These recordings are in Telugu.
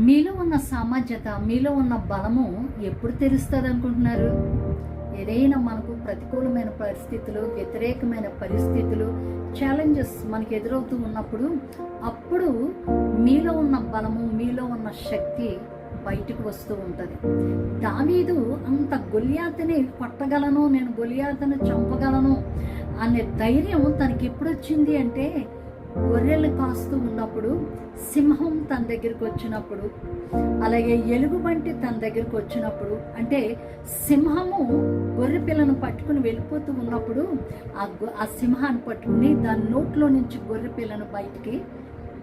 మీలో ఉన్న సామర్థ్యత మీలో ఉన్న బలము ఎప్పుడు తెలుస్తుంది అనుకుంటున్నారు ఏదైనా మనకు ప్రతికూలమైన పరిస్థితులు వ్యతిరేకమైన పరిస్థితులు ఛాలెంజెస్ మనకి ఎదురవుతూ ఉన్నప్పుడు అప్పుడు మీలో ఉన్న బలము మీలో ఉన్న శక్తి బయటకు వస్తూ ఉంటుంది. దావీదు అంత గొలియాతని కొట్టగలను నేను గొలియాతను చంపగలను అనే ధైర్యం తనకి ఎప్పుడు వచ్చింది అంటే గొర్రెలు కాస్తూ ఉన్నప్పుడు సింహం తన దగ్గరికి వచ్చినప్పుడు అలాగే ఎలుగుబంటి తన దగ్గరికి వచ్చినప్పుడు అంటే సింహము గొర్రె పిల్లను పట్టుకుని వెళ్ళిపోతూ ఉన్నప్పుడు ఆ ఆ సింహాన్ని పట్టుకుని దాని నోట్లో నుంచి గొర్రె పిల్లను బయటికి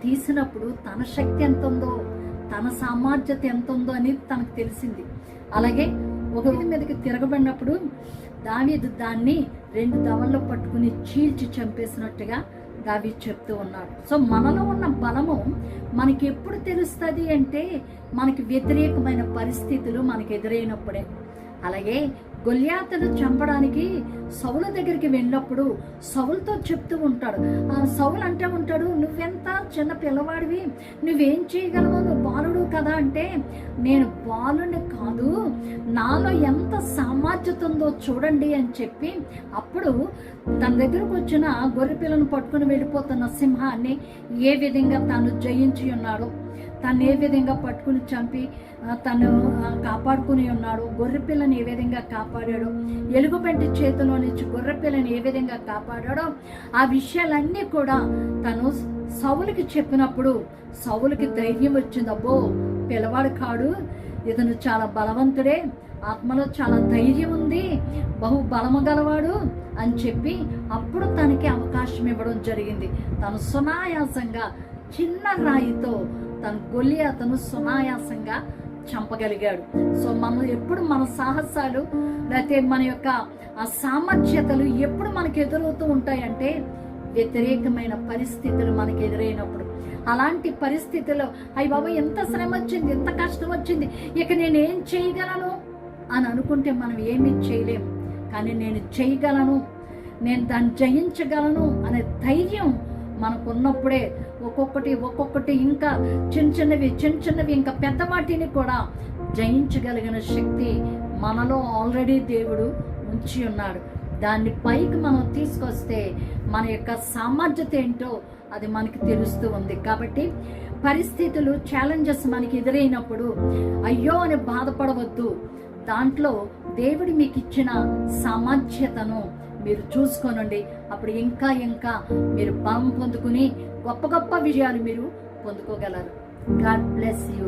తీసినప్పుడు తన శక్తి ఎంత ఉందో తన సామర్థ్యత ఎంత ఉందో అనేది తనకు తెలిసింది. అలాగే ఒక మీదకి తిరగబడినప్పుడు దావీదు దాన్ని రెండు దవల్లో పట్టుకుని చీల్చి చంపేసినట్టుగా దావి చెప్తూ ఉన్నాడు సో మనలో ఉన్న బలము మనకి ఎప్పుడు తెలుస్తుంది అంటే మనకి వ్యతిరేకమైన పరిస్థితులు మనకు ఎదురైనప్పుడే. అలాగే గొల్యాతను చంపడానికి సౌల దగ్గరికి వెళ్ళినప్పుడు సౌలతో చెప్తూ ఉంటాడు ఆ సౌలు అంటే ఉంటాడు నువ్వెంత చిన్న పిల్లవాడివి? నువ్వేం చేయగలవు? నువ్వు బాలుడు కదా అంటే నేను బాలుని కాదు నాలో ఎంత సామర్థ్యత ఉందో చూడండి అని చెప్పి అప్పుడు తన దగ్గరకు వచ్చిన గొర్రె పిల్లను పట్టుకుని వెళ్ళిపోతున్న సింహాన్ని ఏ విధంగా తాను జయించి ఉన్నాడో? తను ఏ విధంగా పట్టుకుని చంపి తను కాపాడుకుని ఉన్నాడు గొర్రె పిల్లని ఏ విధంగా కాపాడాడు ఎలుగుబంటి చేతిలో నుంచి గొర్రె పిల్లని ఏ విధంగా కాపాడాడో ఆ విషయాలన్నీ కూడా తను సౌలుకి చెప్పినప్పుడు సౌలుకి ధైర్యం వచ్చింది. అబ్బో పిల్లవాడు కాడు ఇతను చాలా బలవంతుడే ఆత్మలో చాలా ధైర్యం ఉంది బహు బలము గలవాడు అని చెప్పి అప్పుడు తనకి అవకాశం ఇవ్వడం జరిగింది. తను సునాయాసంగా చిన్న రాయితో తన గొల్లి అతను సునాయాసంగా చంపగలిగాడు. సో మనం ఎప్పుడు మన సాహసాలు లేకపోతే మన యొక్క ఆ సామర్థ్యతలు ఎప్పుడు మనకు ఎదురవుతూ ఉంటాయంటే వ్యతిరేకమైన పరిస్థితులు మనకు ఎదురైనప్పుడు. అలాంటి పరిస్థితుల్లో అయ్యి బాబా ఎంత శ్రమ వచ్చింది ఎంత కష్టం వచ్చింది ఇక నేను ఏం చేయగలను? అని అనుకుంటే మనం ఏమీ చేయలేము కానీ నేను చేయగలను నేను దాన్ని జయించగలను అనే ధైర్యం మనకున్నప్పుడే ఒక్కొక్కటి ఒక్కొక్కటి ఇంకా చిన్న చిన్నవి చిన్న చిన్నవి ఇంకా పెద్ద వాటిని కూడా జయించగలిగిన శక్తి మనలో ఆల్రెడీ దేవుడు ఉంచి ఉన్నాడు. దాన్ని పైకి మనం తీసుకొస్తే మన యొక్క సామర్థ్యత ఏంటో అది మనకి తెలుస్తూ ఉంది. కాబట్టి పరిస్థితులు ఛాలెంజెస్ మనకి ఎదురైనప్పుడు అయ్యో అని బాధపడవద్దు. దాంట్లో దేవుడు మీకు ఇచ్చిన సామర్థ్యతను మీరు చూసుకోనండి. అప్పుడు ఇంకా ఇంకా మీరు బలం పొందుకుని గొప్ప గొప్ప విజయాలు మీరు పొందుకోగలరు. God bless you